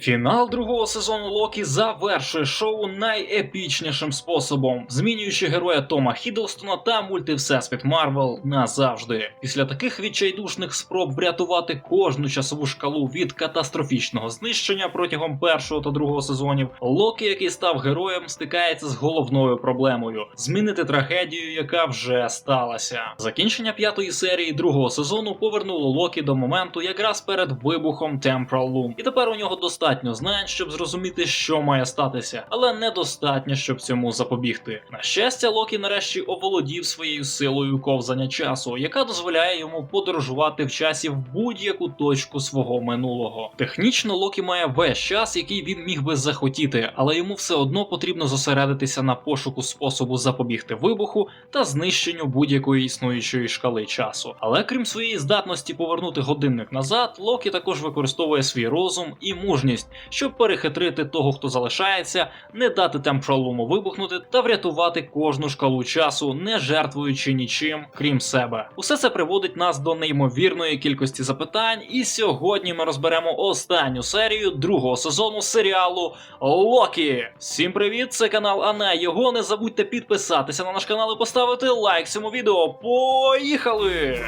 Фінал другого сезону Локі завершує шоу найепічнішим способом, змінюючи героя Тома Хіддлстона та мультивсесвіт Марвел назавжди. Після таких відчайдушних спроб врятувати кожну часову шкалу від катастрофічного знищення протягом першого та другого сезонів, Локі, який став героєм, стикається з головною проблемою змінити трагедію, яка вже сталася. Закінчення п'ятої серії другого сезону повернуло Локі до моменту якраз перед вибухом Temporal Loom. І тепер у нього достатньо знань, щоб зрозуміти, що має статися, але недостатньо, щоб цьому запобігти. На щастя, Локі нарешті оволодів своєю силою ковзання часу, яка дозволяє йому подорожувати в часі в будь-яку точку свого минулого. Технічно Локі має весь час, який він міг би захотіти, але йому все одно потрібно зосередитися на пошуку способу запобігти вибуху та знищенню будь-якої існуючої шкали часу. Але крім своєї здатності повернути годинник назад, Локі також використовує свій розум і мужність, щоб перехитрити того, хто залишається, не дати темпролуму вибухнути та врятувати кожну шкалу часу, не жертвуючи нічим, крім себе. Усе це приводить нас до неймовірної кількості запитань, і сьогодні ми розберемо останню серію другого сезону серіалу Локі. Всім привіт! Це канал Ане. Його не забудьте підписатися на наш канал і поставити лайк цьому відео. Поїхали!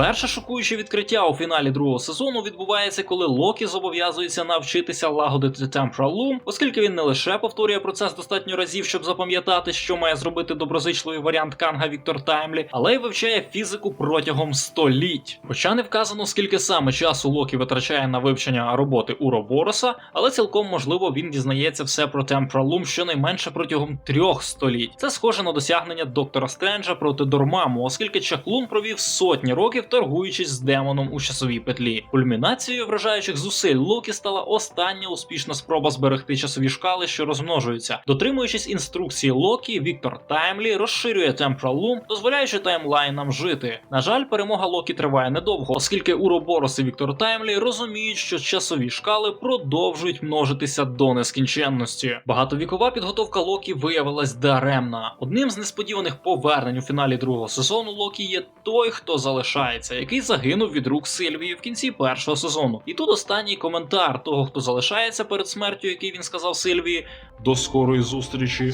Перше шокуюче відкриття у фіналі другого сезону відбувається, коли Локі зобов'язується навчитися лагодити Temporal Loom, оскільки він не лише повторює процес достатньо разів, щоб запам'ятати, що має зробити доброзичливий варіант Канга Віктор Таймлі, але й вивчає фізику протягом століть. Хоча не вказано, скільки саме часу Локі витрачає на вивчення роботи Уробороса, але цілком можливо він дізнається все про Temporal Loom щонайменше протягом трьох століть. Це схоже на досягнення доктора Стренджа проти Дормаму, оскільки Чаклун провів сотні років торгуючись з демоном у часовій петлі. Кульмінацією вражаючих зусиль Локі стала остання успішна спроба зберегти часові шкали, що розмножуються. Дотримуючись інструкції Локі, Віктор Таймлі розширює Temporal Loom, дозволяючи таймлайнам жити. На жаль, перемога Локі триває недовго, оскільки Уроборос і Віктор Таймлі розуміють, що часові шкали продовжують множитися до нескінченності. Багатовікова підготовка Локі виявилась даремна. Одним з несподіваних повернень у фіналі другого сезону Локі є той, хто залишається, який загинув від рук Сильвії в кінці першого сезону. І тут останній коментар того, хто залишається перед смертю, який він сказав Сильвії: до скорої зустрічі.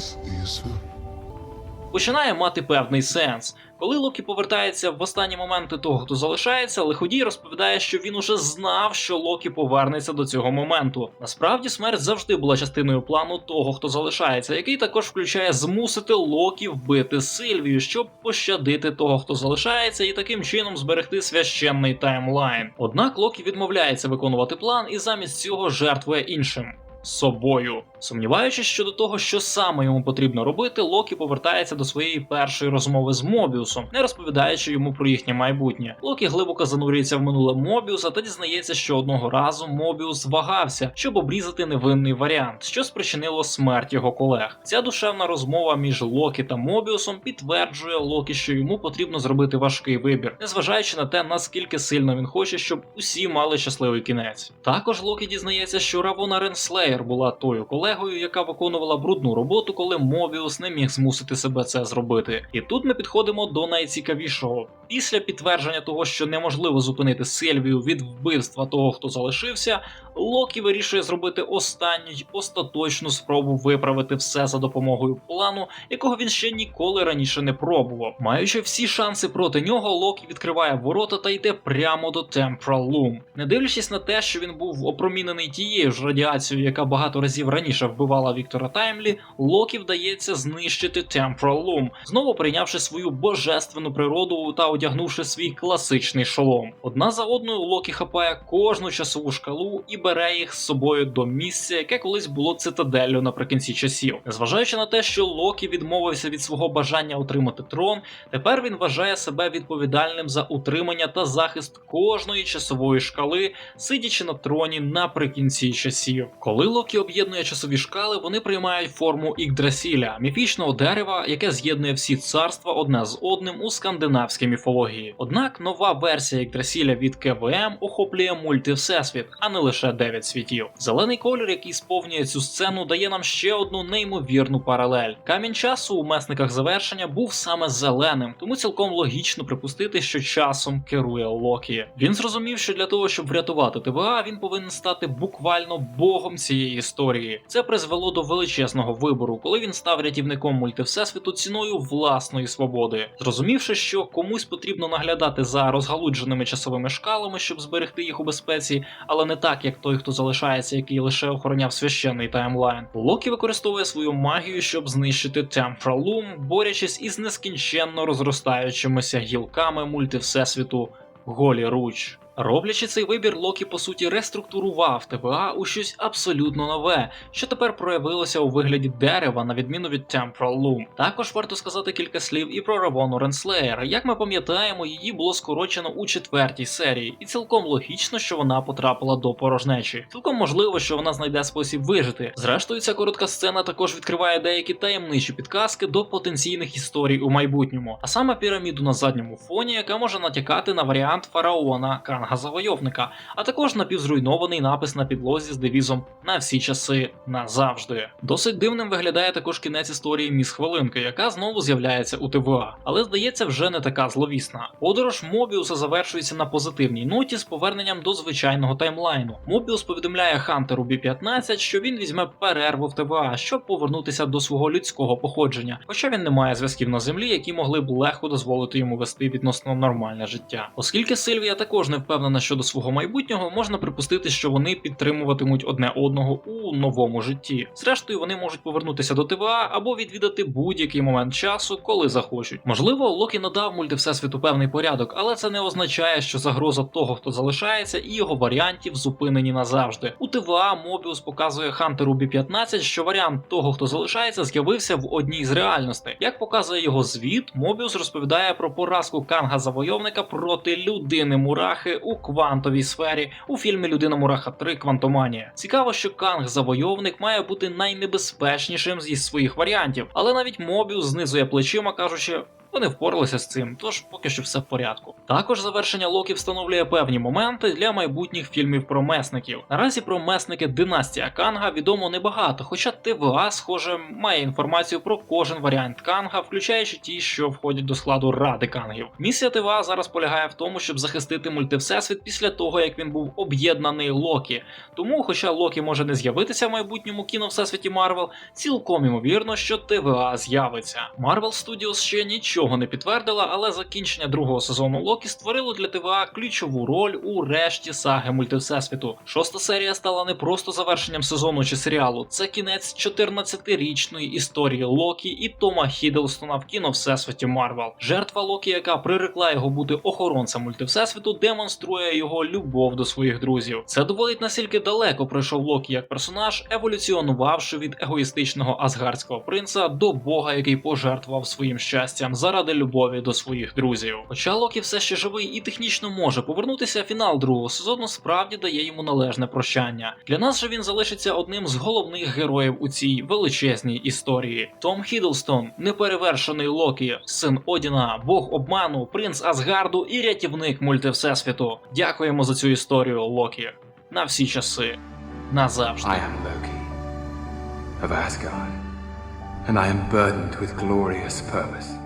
Починає мати певний сенс. Коли Локі повертається в останні моменти того, хто залишається, лиходій розповідає, що він уже знав, що Локі повернеться до цього моменту. Насправді смерть завжди була частиною плану того, хто залишається, який також включає змусити Локі вбити Сильвію, щоб пощадити того, хто залишається, і таким чином зберегти священний таймлайн. Однак Локі відмовляється виконувати план і замість цього жертвує іншим. Собою, сумніваючись щодо того, що саме йому потрібно робити, Локі повертається до своєї першої розмови з Мобіусом, не розповідаючи йому про їхнє майбутнє. Локі глибоко занурюється в минуле Мобіуса та дізнається, що одного разу Мобіус вагався, щоб обрізати невинний варіант, що спричинило смерть його колег. Ця душевна розмова між Локі та Мобіусом підтверджує Локі, що йому потрібно зробити важкий вибір, незважаючи на те, наскільки сильно він хоче, щоб усі мали щасливий кінець. Також Локі дізнається, що Равона Ренслеєр була тою колегою, яка виконувала брудну роботу, коли Мобіус не міг змусити себе це зробити. І тут ми підходимо до найцікавішого. Після підтвердження того, що неможливо зупинити Сильвію від вбивства того, хто залишився, Локі вирішує зробити останню й остаточну спробу виправити все за допомогою плану, якого він ще ніколи раніше не пробував. Маючи всі шанси проти нього, Локі відкриває ворота та йде прямо до Temporal Loom. Не дивлячись на те, що він був опромінений тією ж радіацією, яка багато разів раніше вбивала Віктора Таймлі, Локі вдається знищити Temporal Loom, знову прийнявши свою божественну природу та одягнувши свій класичний шолом. Одна за одною Локі хапає кожну часову шкалу і бере їх з собою до місця, яке колись було цитаделлю наприкінці часів. Незважаючи на те, що Локі відмовився від свого бажання отримати трон, тепер він вважає себе відповідальним за утримання та захист кожної часової шкали, сидячи на троні наприкінці часів. Коли Локі об'єднує часові шкали, вони приймають форму Ікдрасіля, міфічного дерева, яке з'єднує всі царства одне з одним у скандинавській міфології. Однак нова версія Ікдрасіля від КВМ охоплює мультивсесвіт, а не лише дев'ять світів. Зелений колір, який сповнює цю сцену, дає нам ще одну неймовірну паралель. Камінь часу у месниках завершення був саме зеленим, тому цілком логічно припустити, що часом керує Локі. Він зрозумів, що для того, щоб врятувати ТВА, він повинен стати буквально богом цієї історії. Це призвело до величезного вибору, коли він став рятівником мультивсесвіту ціною власної свободи, зрозумівши, що комусь потрібно наглядати за розгалудженими часовими шкалами, щоб зберегти їх у безпеці, але не так, як той, хто залишається, який лише охороняв священний таймлайн. Локі використовує свою магію, щоб знищити Temporal Loom, борючись із нескінченно розростаючимися гілками мультивсесвіту Голі Руч. Роблячи цей вибір, Локі по суті реструктурував ТВА у щось абсолютно нове, що тепер проявилося у вигляді дерева, на відміну від Temporal Loom. Також варто сказати кілька слів і про Равону Ренслеєр. Як ми пам'ятаємо, її було скорочено у четвертій серії, і цілком логічно, що вона потрапила до порожнечі. Цілком можливо, що вона знайде спосіб вижити. Зрештою, ця коротка сцена також відкриває деякі таємничі підказки до потенційних історій у майбутньому, а саме піраміду на задньому фоні, яка може натякати на варіант фараона Канга Завойовника, а також напівзруйнований напис на підлозі з девізом на всі часи назавжди. Досить дивним виглядає також кінець історії Міс Хвилинки, яка знову з'являється у ТВА, але здається вже не така зловісна. Подорож Мобіуса завершується на позитивній ноті з поверненням до звичайного таймлайну. Мобіус повідомляє Хантеру B15, що він візьме перерву в ТВА, щоб повернутися до свого людського походження, хоча він не має зв'язків на землі, які могли б легко дозволити йому вести відносно нормальне життя. Оскільки Сильвія також не впевнена щодо свого майбутнього, можна припустити, що вони підтримуватимуть одне одного у новому житті. Зрештою, вони можуть повернутися до ТВА або відвідати будь-який момент часу, коли захочуть. Можливо, Локі надав мультивсесвіту певний порядок, але це не означає, що загроза того, хто залишається, і його варіантів зупинені назавжди. У ТВА Мобіус показує Хантеру B15, що варіант того, хто залишається, з'явився в одній з реальностей. Як показує його звіт, Мобіус розповідає про поразку Канга Завойовника проти людини Мурахи у квантовій сфері у фільмі Людина Мураха 3 Квантоманія. Цікаво, що Канг Завойовник має бути найнебезпечнішим зі своїх варіантів, але навіть Мобіус знизує плечима, кажучи. Вони впоралися з цим, тож поки що все в порядку. Також завершення Локі встановлює певні моменти для майбутніх фільмів про месників. Наразі про месники Династія Канга відомо небагато, хоча ТВА, схоже, має інформацію про кожен варіант Канга, включаючи ті, що входять до складу Ради Кангів. Місія ТВА зараз полягає в тому, щоб захистити мультивсесвіт після того, як він був об'єднаний Локі. Тому, хоча Локі може не з'явитися в майбутньому кіно всесвіті Марвел, цілком імовірно, що ТВА з'явиться. Marvel Studios ще нічого не підтвердила, але закінчення другого сезону Локі створило для ТВА ключову роль у решті саги мультивсесвіту. Шоста серія стала не просто завершенням сезону чи серіалу, це кінець 14-річної історії Локі і Тома Хіддлстона в кіно всесвіті Марвел. Жертва Локі, яка прирекла його бути охоронцем мультивсесвіту, демонструє його любов до своїх друзів. Це доводить наскільки далеко пройшов Локі як персонаж, еволюціонувавши від егоїстичного асгардського принца до бога, який пожертвував своїм щастям заради любові до своїх друзів. Хоча Локі все ще живий і технічно може повернутися, фінал другого сезону справді дає йому належне прощання. Для нас же він залишиться одним з головних героїв у цій величезній історії. Том Хіддлстон, неперевершений Локі, син Одіна, бог обману, принц Асгарду і рятівник мультивсесвіту. Дякуємо за цю історію, Локі. На всі часи. Назавжди. I am Loki of Asgard, and I am burdened with glorious purpose.